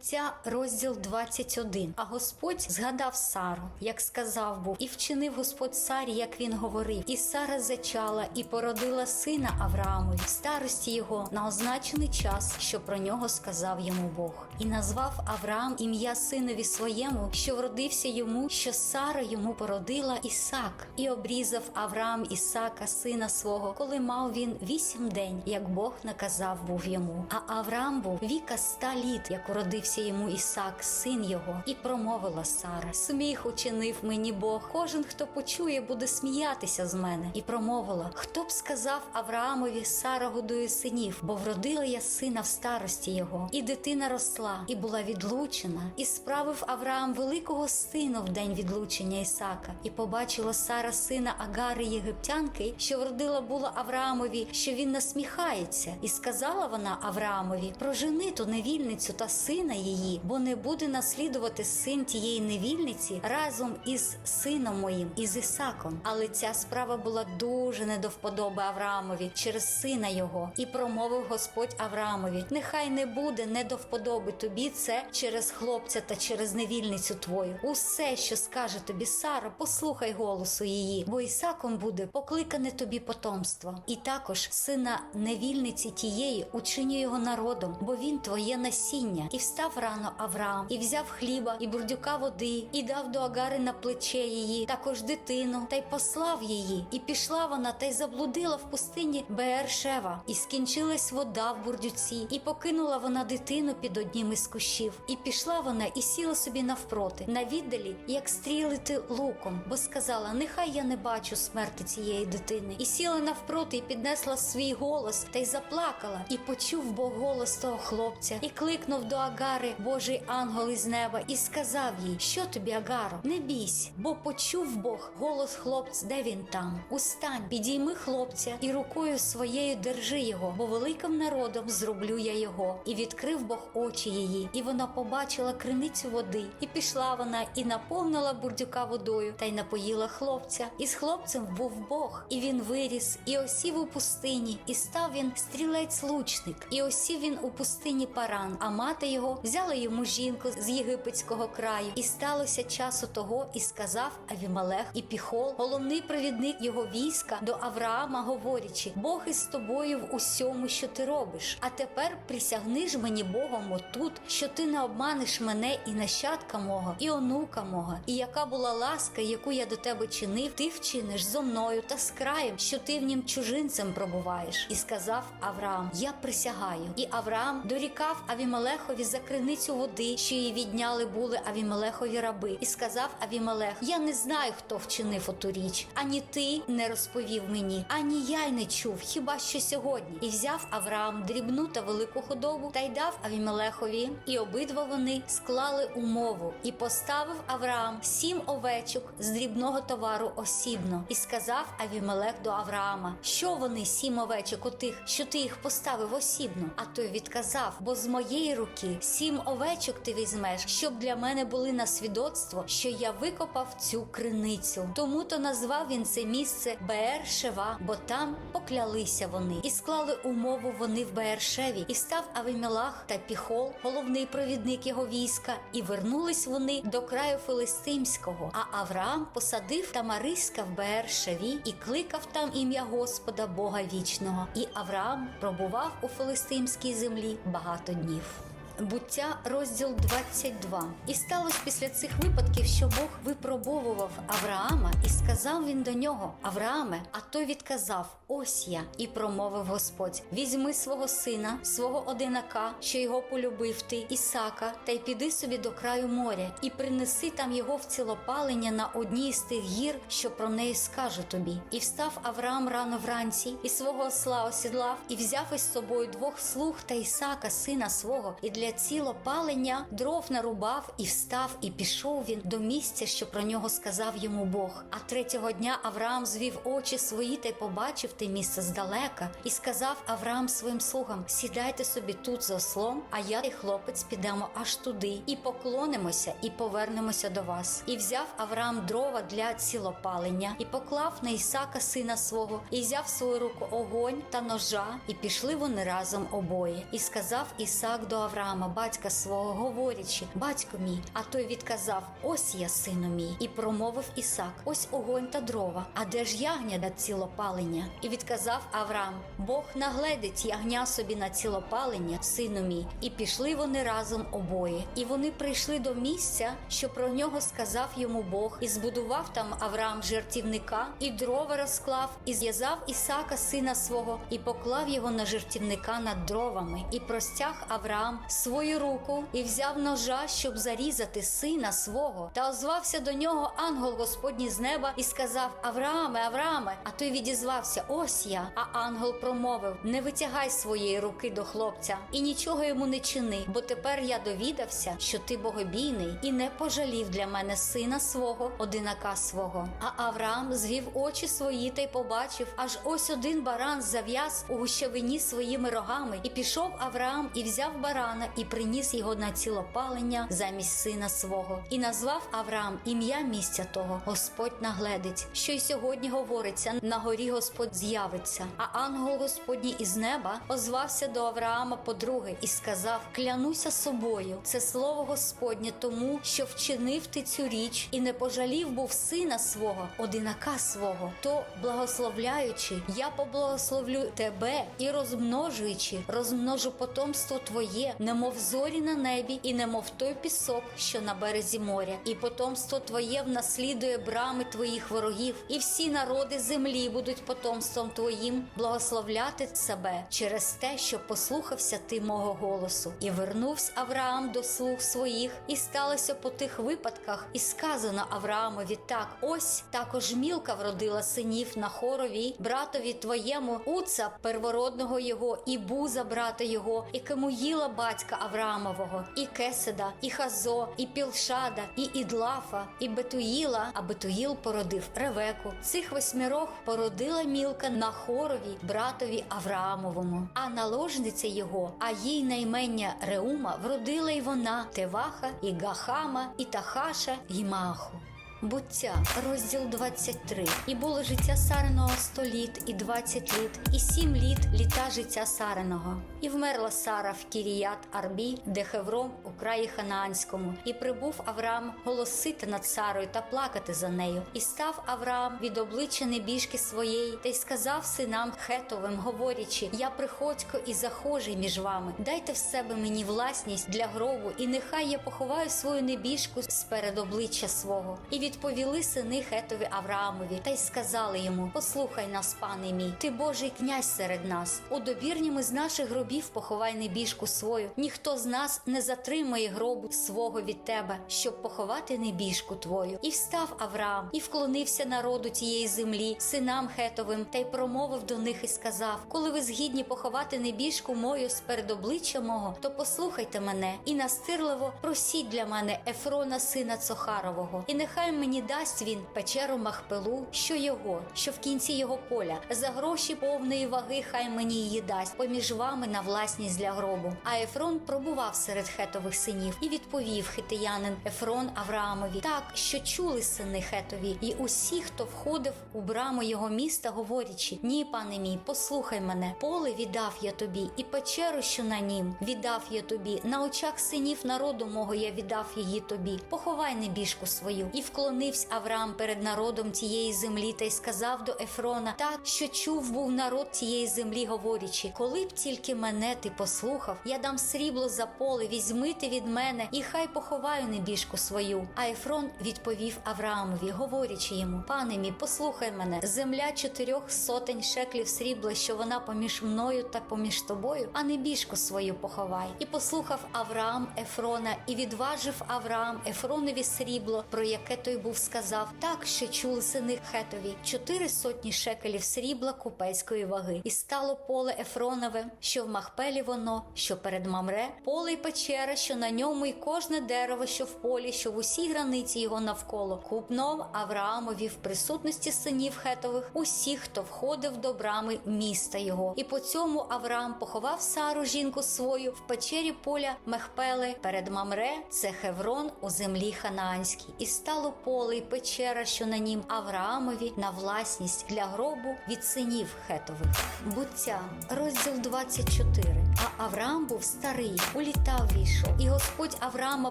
Буття, розділ 21. А Господь згадав Сару, як сказав був, і вчинив Господь Сарі, як він говорив. І Сара зачала і породила сина Авраамові, старості його на означений час, що про нього сказав йому Бог. І назвав Авраам ім'я синові своєму, що вродився йому, що Сара йому породила Ісак, і обрізав Авраам Ісака, сина свого, коли мав він вісім день, як Бог наказав був йому. А Авраам був віка ста літ, як уродився йому Ісак, син його, і промовила Сара: Сміх учинив мені Бог. Кожен, хто почує, буде сміятися з мене. І промовила: Хто б сказав Авраамові, Сара годує синів, бо вродила я сина в старості його, і дитина росла, і була відлучена, і справив Авраам великого сина в день відлучення Ісака, і побачила Сара сина Агари Єгиптянки, що вродила була Авраамові, що він насміхається, і сказала вона Авраамові: прожени ту невільницю та сина її, бо не буде наслідувати син тієї невільниці разом із сином моїм, із Ісаком. Але ця справа була дуже не до вподоби Авраамові через сина його, і промовив Господь Авраамові: Нехай не буде не до вподоби тобі це через хлопця та через невільницю твою. Усе, що скаже тобі Сара, послухай голосу її, бо Ісаком буде покликане тобі потомство. І також сина невільниці тієї учиню його народом, бо він твоє насіння. І встав рано Авраам, і взяв хліба, і бурдюка води, і дав до Агари на плече її, також дитину, та й послав її. І пішла вона, та й заблудила в пустині Беершева, і скінчилась вода в бурдюці, і покинула вона дитину під однім із кущів. І пішла вона і сіла собі навпроти, на віддалі, як стрілити луком, бо сказала: Нехай я не бачу смерти цієї дитини. І сіла навпроти, і піднесла свій голос, та й заплакала. І почув Бог голос того хлопця, і кликнув до Агари Божий ангел із неба, і сказав їй: Що тобі, Агаро? Не бійсь, бо почув Бог голос хлопця, де він там. Устань, підійми хлопця, і рукою своєю держи його, бо великим народом зроблю я його. І відкрив Бог очі її, і вона побачила криницю води, і пішла вона, і наповнила бурдюка водою, та й напоїла хлопця. І з хлопцем був Бог, і він виріс, і осів у пустині, і став він стрілець-лучник, і осів він у пустині паран. А мати його взяла йому жінку з єгипетського краю, і сталося часу того, і сказав Авімалех і Піхол, головний провідник його війська до Авраама, говорячи: Бог із тобою в усьому, що ти робиш. А тепер присягни ж мені Богом отут, що ти не обманеш мене і нащадка мого, і онука мого, і яка була ласка, яку я до тебе чинив, ти вчиниш зо мною та з краєм, що ти в нім чужинцем пробуваєш. І сказав Авраам: Я присягаю. І Авраам дорікав Авімелехові за криницю води, що її відняли були Авімелехові раби, і сказав Авімелех: Я не знаю, хто вчинив оту річ, ані ти не розповів мені, ані я й не чув, хіба що сьогодні. І взяв Авраам дрібну та велику худобу та й дав Авімелехові, і обидва вони склали умову, і поставив Авраам сім овечок з дрібного товару осібно, і сказав Авімелех до Авраама, що вони сім овечок отих, що ти їх поставив осібно. А той відказав: бо з моєї руки сім овечок ти візьмеш, щоб для мене були на свідоцтво, що я викопав цю криницю. Тому то назвав він це місце Беер-Шева, бо там поклялися вони, і склали умову вони в Беершеві, і став Авімелах та Піхол, головний провідник його війська, і вернулись вони до краю Филистимського. А Авраам посадив Тамариска в Беер-Шеві і кликав там ім'я Господа Бога вічного. І Авраам пробував у филистимській землі багато днів. Буття, розділ 22. І сталося після цих випадків, що Бог випробовував Авраама, і сказав він до нього: Аврааме, а той відказав: Ось я, і промовив Господь: Візьми свого сина, свого одинака, що його полюбив ти, Ісака, та й піди собі до краю моря, і принеси там його в цілопалення на одній з тих гір, що про неї скажу тобі. І встав Авраам рано вранці, і свого осла осідлав, і взяв із собою двох слуг та Ісака, сина свого, і для цілопалення дров нарубав і встав, і пішов він до місця, що про нього сказав йому Бог. А третього дня Авраам звів очі свої та й побачив те місце здалека, і сказав Авраам своїм слугам: Сідайте собі тут за ослом, а я і хлопець підемо аж туди, і поклонимося, і повернемося до вас. І взяв Авраам дрова для цілопалення, і поклав на Ісака сина свого, і взяв свою руку огонь та ножа, і пішли вони разом обоє. І сказав Ісак до Авраама. Авраама, батька свого, говорячи: Батько мій, а той відказав: Ось я, сину мій, і промовив Ісак: Ось огонь та дрова. А де ж ягня на цілопалення? І відказав Авраам: Бог нагледить ягня собі на цілопалення, сину мій. І пішли вони разом обоє. І вони прийшли до місця, що про нього сказав йому Бог, і збудував там Авраам жертівника, і дрова розклав, і зв'язав Ісака, сина свого, і поклав його на жертівника над дровами, і простяг Авраам свою руку, і взяв ножа, щоб зарізати сина свого, та озвався до нього ангел Господній з неба і сказав: Аврааме, Аврааме, а той відізвався: Ось я. А ангел промовив: Не витягай своєї руки до хлопця, і нічого йому не чини, бо тепер я довідався, що ти богобійний, і не пожалів для мене сина свого, одинака свого. А Авраам звів очі свої та й побачив, аж ось один баран зав'яз у гущавині своїми рогами, і пішов Авраам і взяв барана, і приніс його на цілопалення замість сина свого, і назвав Авраам ім'я місця того, Господь нагледить, що й сьогодні говориться: на горі Господь з'явиться. А ангел Господній із неба озвався до Авраама подруги і сказав: Клянуся собою, це слово Господнє, тому що вчинив ти цю річ і не пожалів був сина свого, одинака свого, то благословляючи, я поблагословлю тебе і розмножуючи, розмножу потомство твоє, немов зорі на небі, і немов той пісок, що на березі моря, і потомство твоє внаслідує брами твоїх ворогів, і всі народи землі будуть потомством твоїм благословляти себе через те, що послухався ти мого голосу, і вернувся Авраам до слуг своїх, і сталося по тих випадках, і сказано Авраамові так: ось також мілка вродила синів на хорові, братові твоєму, уца первородного його, і буза брата його, і Кемуїла батька Авраамового, і Кеседа, і Хазо, і Пілшада, і Ідлафа, і Бетуїла, а Бетуїл породив Ревеку. Цих восьмірох породила мілка на хорові, братові Авраамовому. А наложниця його, а їй наймення Реума вродила й вона Теваха, і Гахама, і Тахаша, і Маху. Буття, розділ 23. І було життя Сариного 100 літ і 20 літ, і 7 літ літа життя Сариного. І вмерла Сара в Кіріят Арбі, де Хевром у краї Ханаанському, і прибув Авраам голосити над Сарою та плакати за нею. І став Авраам від обличчя небіжки своєї, та й сказав синам Хетовим, говорячи: Я приходько і захожий між вами. Дайте в себе мені власність для гробу, і нехай я поховаю свою небіжку сперед обличчя свого. І відповіли сини Хетові Авраамові, та й сказали йому: Послухай нас, пане мій, ти Божий князь серед нас. У добірнім з наших гробів поховай небіжку свою. Ніхто з нас не затримає гробу свого від тебе, щоб поховати небіжку твою. І встав Авраам, і вклонився народу тієї землі, синам Хетовим, та й промовив до них і сказав: Коли ви згідні поховати небіжку мою сперед обличчя мого, то послухайте мене і настирливо просіть для мене Ефрона, сина Цохарового, і нехай мені дасть він печеру Махпелу, що його, що в кінці його поля, за гроші повної ваги, хай мені її дасть поміж вами на власність для гробу. А Ефрон пробував серед хетових синів і відповів хитиянин Ефрон Авраамові, так що чули сини хетові, і усі, хто входив у браму його міста, говорячи: Ні, пане мій, послухай мене, поле віддав я тобі, і печеру, що на нім, віддав я тобі. На очах синів народу мого я віддав її тобі. Поховай небіжку свою. І вклонився Авраам перед народом тієї землі та й сказав до Ефрона, так що чув був народ тієї землі, говорячи, коли б тільки мене ти послухав, я дам срібло за поле, візьми ти від мене, і хай поховаю небіжку свою. А Ефрон відповів Авраамові, говорячи йому: Пане мій, послухай мене, земля чотирьох сотень шеклів срібла, що вона поміж мною та поміж тобою, а небіжку свою поховай. І послухав Авраам Ефрона, і відважив Авраам Ефронові срібло, про яке той був сказав, так що чули сини Хетові. Чотири сотні шекелів срібла купецької ваги, і стало поле Ефронове, що в Махпелі воно, що перед Мамре, поле й печера, що на ньому, і кожне дерево, що в полі, що в усій границі його навколо, купном Авраамові в присутності синів Хетових, усіх, хто входив до брами міста його. І по цьому Авраам поховав Сару, жінку свою, в печері поля Мехпели перед Мамре, це Хеврон у землі Ханаанській, і стало поле й печера, що на нім Авраамові на власність для гробу від синів Хетових. Буття, розділ 24. А Авраам був старий, у літа війшов. І Господь Авраама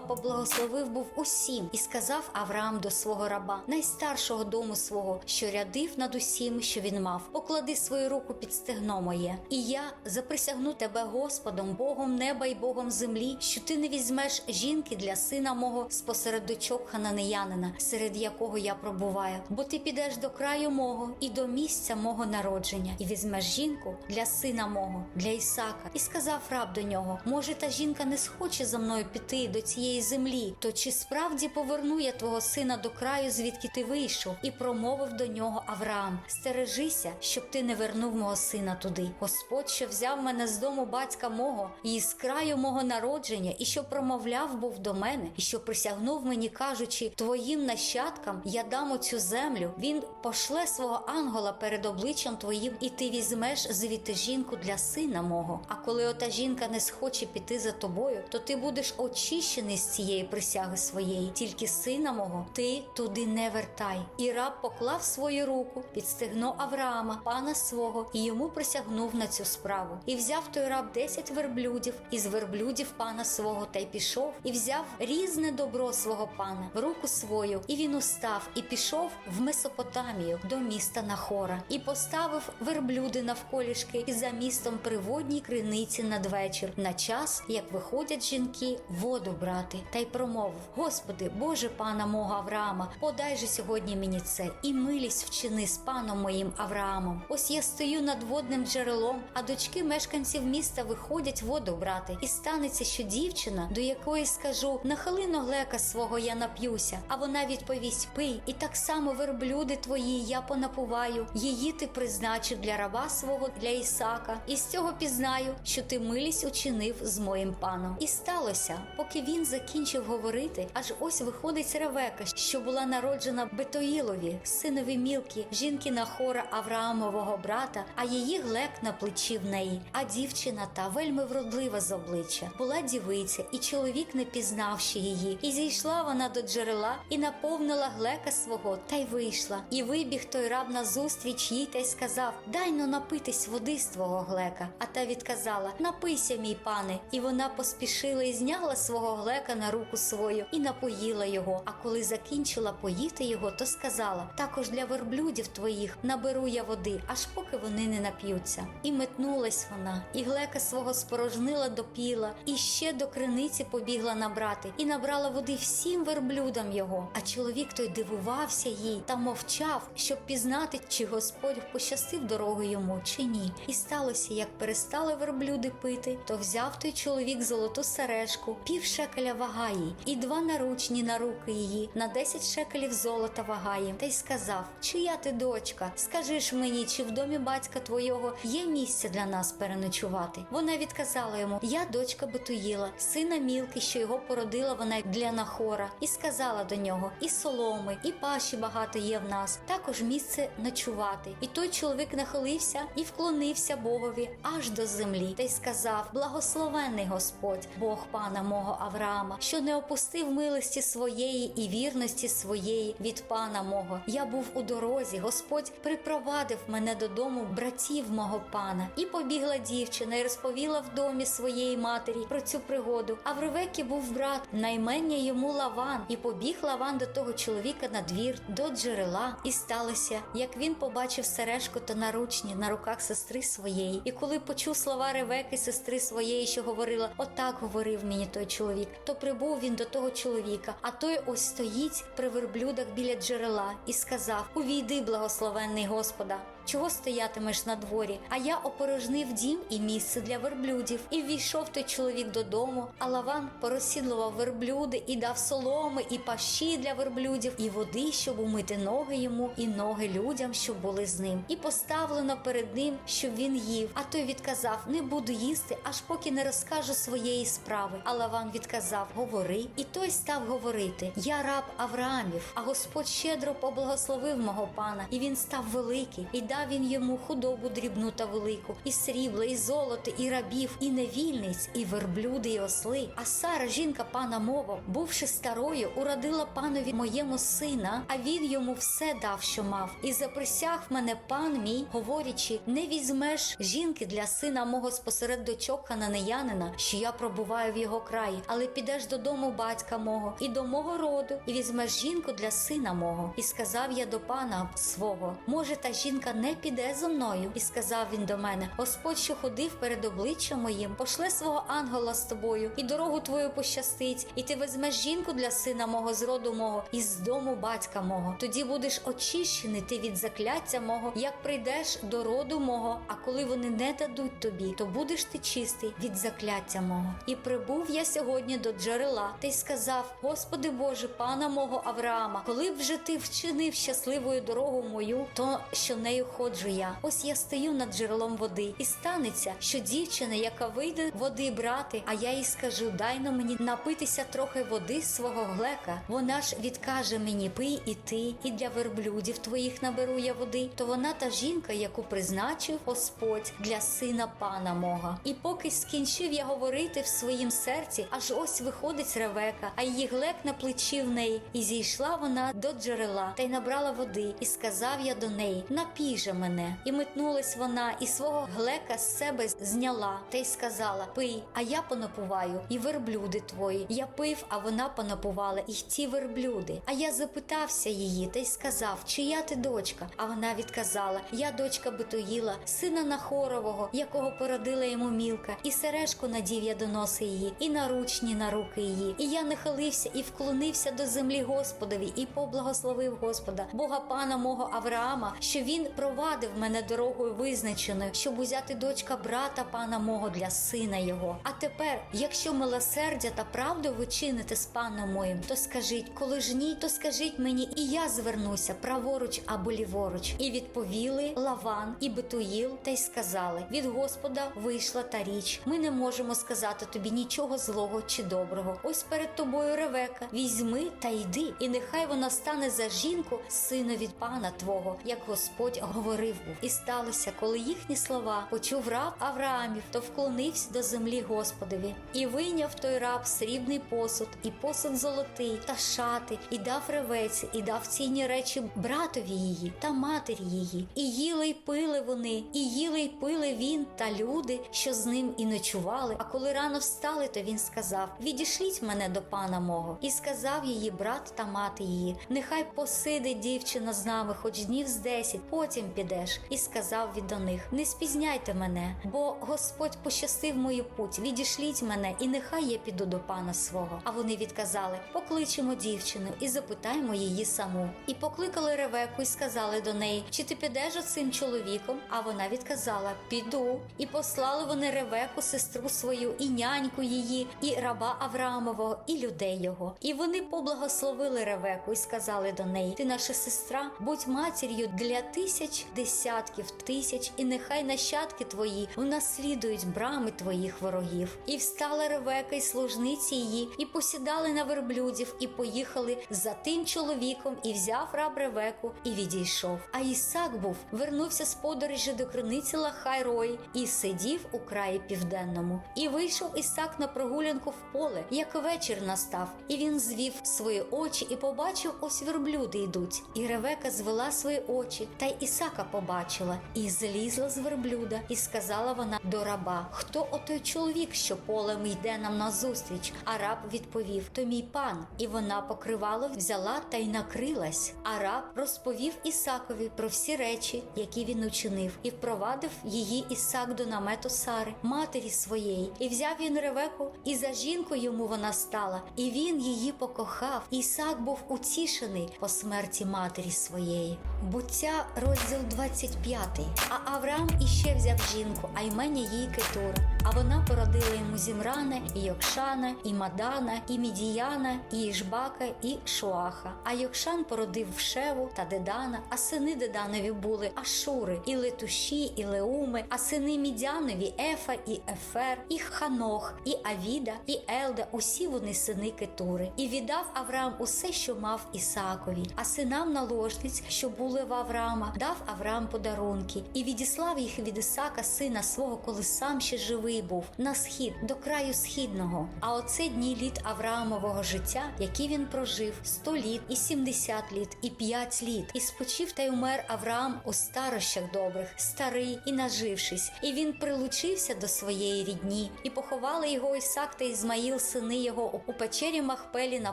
поблагословив був усім, і сказав Авраам до свого раба, найстаршого дому свого, що рядив над усім, що він мав. Поклади свою руку під стегно моє, і я заприсягну тебе Господом, Богом неба і Богом землі, що ти не візьмеш жінки для сина мого спосеред дочок хананеянина, серед якого я пробуваю. Бо ти підеш до краю мого і до місця мого народження, і візьмеш жінку для сина мого, для Ісака. І сказав раб до нього: може, та жінка не схоче за мною піти до цієї землі, то чи справді поверну я твого сина до краю, звідки ти вийшов, і промовив до нього Авраам: Стережися, щоб ти не вернув мого сина туди. Господь, що взяв мене з дому батька мого і з краю мого народження, і що промовляв був до мене, і що присягнув мені, кажучи, твоїм нащадкам я дам оцю землю. Він пошле свого ангола перед обличчям твоїм, і ти візьмеш звідти жінку для сина мого. А коли ота жінка не схоче піти за тобою, то ти будеш очищений з цієї присяги своєї, тільки сина мого ти туди не вертай. І раб поклав свою руку під стегно Авраама, пана свого, і йому присягнув на цю справу. І взяв той раб десять верблюдів із верблюдів пана свого, та й пішов, і взяв різне добро свого пана в руку свою, і він устав і пішов в Месопотамію до міста Нахора, і поставив верблюди навколішки, і за містом при водній криниці надвечір, на час, як виходять жінки, воду брати, та й промовив: Господи, Боже пана мого Авраама, подай же сьогодні мені це, і милість вчини з паном моїм Авраамом. Ось я стою над водним джерелом, а дочки мешканців міста виходять воду брати, і станеться, що дівчина, до якої скажу, нахили ноглека свого я нап'юся, а вона відповість: пий, і так само верблюди твої я понапуваю. Її ти призначив для раба свого для Ісака, і з цього пізнаю, що ти милість учинив з моїм паном. І сталося, поки він закінчив говорити, аж ось виходить Ревека, що була народжена Бетоїлові, синові Мілки, жінки Нахора Авраамового брата, а її глек на плечі в неї. А дівчина та вельми вродлива з обличчя, була дівиця, і чоловік не пізнав ще її. І зійшла вона до джерела і наповнила глека свого, та й вийшла. І вибіг той раб назустріч їй та й сказав: Дай но напитись води з твого глека. А та відказала: Напийся, мій пане. І вона поспішила і зняла свого глека на руку свою і напоїла його. А коли закінчила поїти його, то сказала: Також для верблюдів твоїх наберу я води, аж поки вони не нап'ються. І метнулась вона, і глека свого спорожнила до піла, і ще до криниці побігла набрати, і набрала води всім верблюдам його. А чоловік той дивувався їй та мовчав, щоб пізнати, чи Господь пощастив дорогу йому, чи ні. І сталося, як перестали верблюди пити, то взяв той чоловік золоту сережку, пів шекеля вага їй, і два наручні на руки її, на десять шекелів золота вага їм, та й сказав: Чия ти дочка? Скажи ж мені, чи в домі батька твого є місце для нас переночувати? Вона відказала йому: Я дочка Бетуїла, сина Мілки, що його породила вона для Нахора, і сказала до нього: І соломи, і паші багато є в нас, також місце ночувати. І той чоловік нахилився і вклонився Богові аж до землі, та й сказав: Благословений Господь, Бог пана мого Авраама, що не опустив милості своєї і вірності своєї від пана мого. Я був у дорозі, Господь припровадив мене додому братів мого пана. І побігла дівчина і розповіла в домі своєї матері про цю пригоду. А в Ревекі був брат, наймення йому Лаван, і побіг Лаван до того чоловіка на двір, до джерела. І сталося, як він побачив сережку та наручні на руках сестри своєї. І коли почув слова Ревеки, сестри своєї, що говорила, отак говорив мені той чоловік, то прибув він до того чоловіка. А той ось стоїть при верблюдах біля джерела і сказав: Увійди, благословенний Господа. Чого стоятимеш на дворі? А я опорожнив дім і місце для верблюдів. І ввійшов той чоловік додому, а Лаван порозсідлував верблюди і дав соломи, і пащі для верблюдів, і води, щоб умити ноги йому, і ноги людям, що були з ним. І поставлено перед ним, щоб він їв. А той відказав: Не буду їсти, аж поки не розкажу своєї справи. А Лаван відказав: Говори. І той став говорити: Я раб Авраамів, а Господь щедро поблагословив мого пана, і він став великий, і дав дав він йому худобу дрібну та велику, і срібла, і золото, і рабів, і невільниць, і верблюди, і осли. А Сара, жінка пана мова, бувши старою, уродила панові моєму сина, а він йому все дав, що мав. І заприсяг мене пан мій, говорячи: не візьмеш жінки для сина мого спосеред дочок хананеянина, що я пробуваю в його краї, але підеш додому батька мого і до мого роду, і візьмеш жінку для сина мого. І сказав я до пана свого: може, та жінка не піде зо мною? І сказав він до мене: Господь, що ходив перед обличчям моїм, пошле свого ангела з тобою, і дорогу твою пощастить, і ти візьмеш жінку для сина мого з роду мого і з дому батька мого. Тоді будеш очищений ти від закляття мого, як прийдеш до роду мого. А коли вони не дадуть тобі, то будеш ти чистий від закляття мого. І прибув я сьогодні до джерела, та й сказав: Господи Боже, пана мого Авраама, коли б вже ти вчинив щасливою дорогу мою, то що нею ходжу я. Ось я стою над джерелом води, і станеться, що дівчина, яка вийде води брати, а я їй скажу: дай на мені напитися трохи води свого глека. Вона ж відкаже мені: пий і ти, і для верблюдів твоїх наберу я води. То вона та жінка, яку призначив Господь для сина пана мого. І поки скінчив я говорити в своїм серці, аж ось виходить Ревека, а її глек на плечі в неї, і зійшла вона до джерела та й набрала води, і сказав я до неї: напій же мене. І метнулась вона, і свого глека з себе зняла, та й сказала: Пий, а я понапуваю, і верблюди твої. Я пив, а вона понапувала, і ті верблюди. А я запитався її, та й сказав, чия ти дочка? А вона відказала: Я дочка Бетуїла, сина Нахорового, якого породила йому мілка, і сережку надів я до носа її, і наручні на руки її. І я нахилився і вклонився до землі Господові, і поблагословив Господа, Бога пана мого Авраама, що він провадив мене дорогою визначеною, щоб узяти дочка брата пана мого для сина його. А тепер, якщо милосердя та правду ви чините з паном моїм, то скажіть, коли ж ні, то скажіть мені, і я звернуся праворуч або ліворуч. І відповіли Лаван і Бетуїл, та й сказали: від Господа вийшла та річ. Ми не можемо сказати тобі нічого злого чи доброго. Ось перед тобою Ревека. Візьми та йди, і нехай вона стане за жінку сину від пана твого, як Господь говорив був. І сталося, коли їхні слова почув раб Авраамів, то вклонився до землі Господові, і вийняв той раб срібний посуд, і посуд золотий, та шати, і дав ревеці, і дав цінні речі братові її та матері її. І їли й пили вони, і їли й пили він та люди, що з ним і ночували. А коли рано встали, то він сказав: Відішліть мене до пана мого. І сказав її брат та мати її: Нехай посидить дівчина з нами, хоч днів з десять, потім підеш. І сказав він до них: Не спізняйте мене, бо Господь пощастив мою путь. Відішліть мене, і нехай я піду до пана свого. А вони відказали: Покличемо дівчину і запитаємо її саму. І покликали Ревеку, і сказали до неї: Чи ти підеш оцим чоловіком? А вона відказала: Піду. І послали вони Ревеку, сестру свою, і няньку її, і раба Авраамового, і людей його. І вони поблагословили Ревеку і сказали до неї: Ти наша сестра, будь матір'ю для тисяч десятків тисяч, і нехай нащадки твої унаслідують брами твоїх ворогів. І встала Ревека і служниці її, і посідали на верблюдів, і поїхали за тим чоловіком, і взяв раб Ревеку, і відійшов. А Ісак був, вернувся з подорожі до криниці Лахайрої і сидів у краї південному. І вийшов Ісак на прогулянку в поле, як вечір настав, і він звів свої очі і побачив, ось верблюди йдуть. І Ревека звела свої очі, та й Ісака побачила, і злізла з верблюда, і сказала вона до раба: Хто отой чоловік, що полем йде нам назустріч? А раб відповів: То мій пан. І вона покривало взяла та й накрилась. А раб розповів Ісакові про всі речі, які він учинив, і впровадив її Ісак до намету Сари, матері своєї, і взяв він Ревеку, і за жінку йому вона стала, і він її покохав. Ісак був утішений по смерті матері своєї. Буття, розділ 25. А Авраам іще взяв жінку, а імення їй Кетура. а вона породила йому Зімрана, і Йокшана, і Мадана, і Мідіяна, і Ішбака, і Шуаха. А Йокшан породив Шеву та Дедана, а сини Деданові були Ашури, і Летуші, і Леуми, а сини Мідянові Ефа, і Ефер, і Ханох, і Авіда, і Елда. Усі вони сини Кетури. І віддав Авраам усе, що мав Ісаакові, а синам наложниць, що були в Авраама, дав Авраам подарунки і відіслав їх від Ісака, сина свого, коли сам ще живий був, на схід до краю східного. А оце дні літ Авраамового життя, які він прожив: сто літ, і сімдесят літ, і п'ять літ. І спочив та й умер Авраам у старощах добрих, старий і нажившись. І він прилучився до своєї рідні, і поховали його Ісак та Ізмаїл, сини його у печері Махпелі на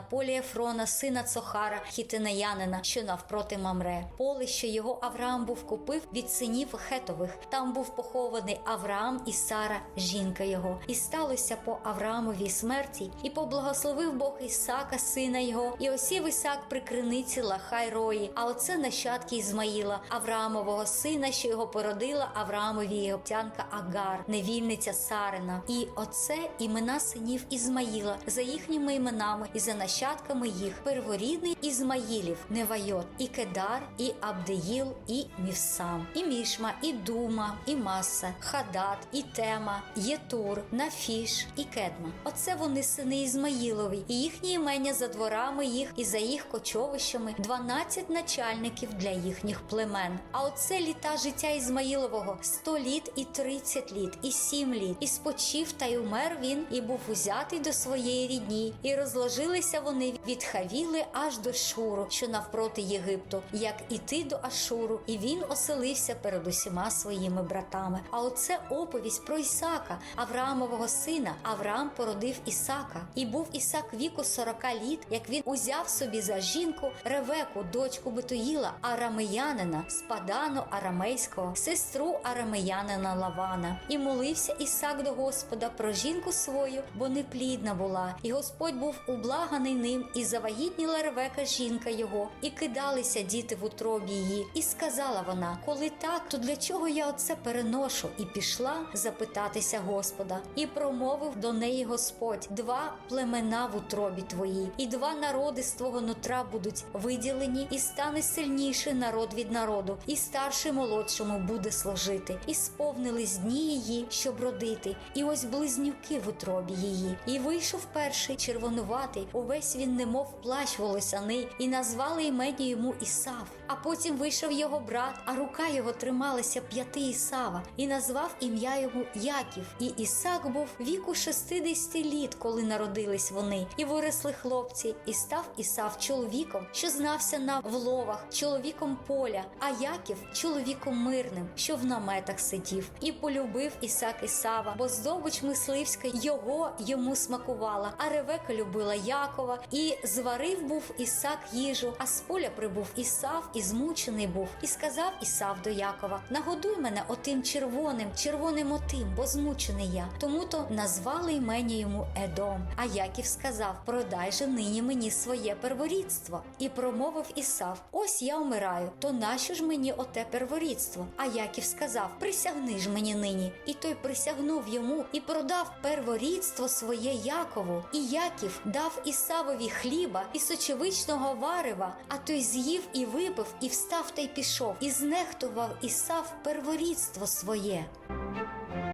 полі Ефрона, сина Цохара, хітинаянина, що навпроти Мамре. Поле, що його Авраам був купив від синів Хетових. Там був похований Авраам і Сара, жінка його. І сталося по Авраамовій смерті, і поблагословив Бог Ісака, сина його, і осів Ісак при криниці Лахай Рої. А оце нащадки Ізмаїла, Авраамового сина, що його породила Авраамові єгиптянка Агар, невільниця Сарина. І оце імена синів Ізмаїла за їхніми іменами і за нащадками їх. Перворідний Ізмаїлів, Невайот, і Кедар, і Абдеїл, і Мівсам, і Мішма, і Дума, і Маса, Хадат, і Тема, Єтур, Нафіш і Кедма. Оце вони сини Ізмаїлові, і їхні імення за дворами їх і за їх кочовищами 12 начальників для їхніх племен. А оце літа життя Ізмаїлового 100 літ і 30 літ, і 7 літ. І спочив та й умер він, і був узятий до своєї рідні, і розложилися вони від Хавіли аж до Шуру, що навпроти Єгипту, як іти до Ашуру, і він оселився перед усіма своїми братами. А оце оповість про Ісака, Авраамового сина. Авраам породив Ісака, і був Ісак віку 40 літ, як він узяв собі за жінку Ревеку, дочку Бетуїла, арамеянина, з Падану арамейського, сестру арамеянина Лавана. І молився Ісак до Господа про жінку свою, бо неплідна була, і Господь був ублаганий ним, і завагітніла Ревека жінка його, і кидалися діти в утробі її. І сказала вона: Коли так, то для чого я оце переношу? І пішла запитатися Господа, і промовив до неї Господь: два племена в утробі твоїй, і два народи з твого нутра будуть виділені, і стане сильніший народ від народу, і старший молодшому буде служити, і сповнились дні її, щоб родити, і ось близнюки в утробі її. І вийшов перший червонуватий, увесь він немов плащ волосяний, і назвали імені йому Ісав. А потім вийшов його брат, а рука його трималася п'яти Ісава, і назвав ім'я йому Яків. І Ісак був віку 60 літ, коли народились вони, і виросли хлопці, і став Ісав чоловіком, що знався на вловах, чоловіком поля, а Яків чоловіком мирним, що в наметах сидів, і полюбив Ісак Ісава, бо здобич мисливська його йому смакувала. А Ревека любила Якова, і зварив був Ісак їжу, а з поля прибув Ісав, і змучений був, і сказав Ісав до Якова: Нагодуй мене отим червоним, червоним отим, бо змучений я. Тому то назвали імення йому Едом. А Яків сказав: Продай же нині мені своє перворідство. І промовив Ісав: Ось я вмираю, то нащо ж мені оте перворідство? А Яків сказав: Присягни ж мені нині. І той присягнув йому і продав перворідство своє Якову. І Яків дав Ісавові хліба і сочевичного варева, а той з'їв і випив, і встав та й пішов, і знехтував Ісав перворідство своє.